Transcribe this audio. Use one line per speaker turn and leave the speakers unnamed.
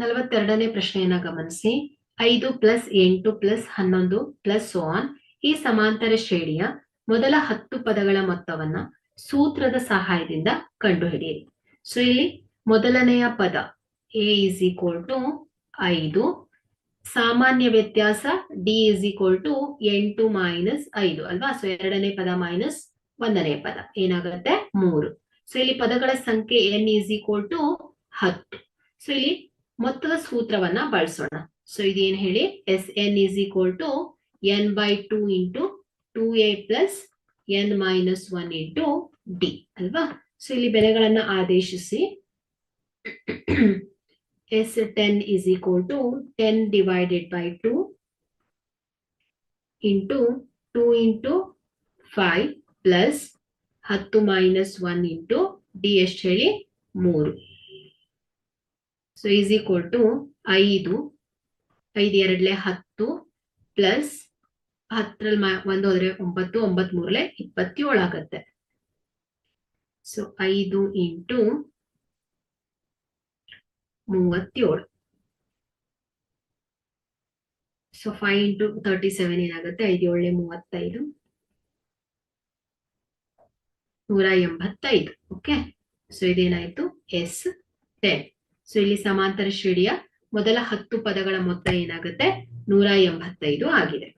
ನಲವತ್ತೆರಡನೇ ಪ್ರಶ್ನೆಯನ್ನ ಗಮನಿಸಿ. ಐದು ಪ್ಲಸ್ ಎಂಟು ಪ್ಲಸ್ ಹನ್ನೊಂದು ಪ್ಲಸ್ ಸೋಆನ್ ಈ ಸಮಾಂತರ ಶ್ರೇಣಿಯ ಮೊದಲ ಹತ್ತು ಪದಗಳ ಮೊತ್ತವನ್ನ ಸೂತ್ರದ ಸಹಾಯದಿಂದ ಕಂಡುಹಿಡಿಯಿರಿ. ಸೊ ಇಲ್ಲಿ ಮೊದಲನೆಯ ಪದ ಎ ಇಸ್ ಈಕ್ವಲ್ ಟು ಐದು. ಸಾಮಾನ್ಯ ವ್ಯತ್ಯಾಸ ಡಿ ಇಸ್ ಈಕ್ವಲ್ ಟು ಎಂಟು ಮೈನಸ್ ಐದು ಅಲ್ವಾ? ಸೊ ಎರಡನೇ ಪದ ಮೈನಸ್ ಒಂದನೇ ಪದ. ಏನಾಗುತ್ತೆ? ಮೂರು. ಸೊ ಇಲ್ಲಿ ಪದಗಳ ಸಂಖ್ಯೆ ಎನ್ ಈಸ್ ಈಕ್ವಲ್ ಟು ಹತ್ತು. ಸೊ ಇಲ್ಲಿ ಮೊತ್ತದ ಸೂತ್ರವನ್ನ ಬಳಸೋಣ. ಸೊ ಇದೇನ್ ಹೇಳಿ? S n is equal to n by two into two a plus n minus one into d ಅಲ್ವಾ? ಸೊ ಇಲ್ಲಿ ಬೆಲೆಗಳನ್ನ ಆದೇಶಿಸಿ. S ten is equal to ten divided by two into two into five plus ಹತ್ತು minus one into D ಎಷ್ಟು ಹೇಳಿ? ಮೂರು. So is equal to ಐದು ಐದು ಎರಡ್ಲೆ ಹತ್ತು ಪ್ಲಸ್ ಹತ್ತರಲ್ಲಿ ಒಂದು ಹೋದ್ರೆ ಒಂಬತ್ತು ಒಂಬತ್ ಮೂರಲೆ ಇಪ್ಪತ್ತೇಳು ಆಗತ್ತೆ. ಸೊ ಐದು ಇಂಟು ಮೂವತ್ತೇಳು. So five into thirty seven ಏನಾಗುತ್ತೆ? ಐದು ಏಳೆ ಮೂವತ್ತೈದು. ನೂರ ಎಂಬತ್ತೈದು ಓಕೆ ಸೊ ಇದೇನಾಯ್ತು? ಎಸ್ ಟೆನ್ ಸೊ ಇಲ್ಲಿ ಸಮಾಂತರ ಶ್ರೇಣಿಯ ಮೊದಲ ಹತ್ತು ಪದಗಳ ಮೊತ್ತ ಏನಾಗುತ್ತೆ? ನೂರ ಎಂಬತ್ತೈದು ಆಗಿದೆ.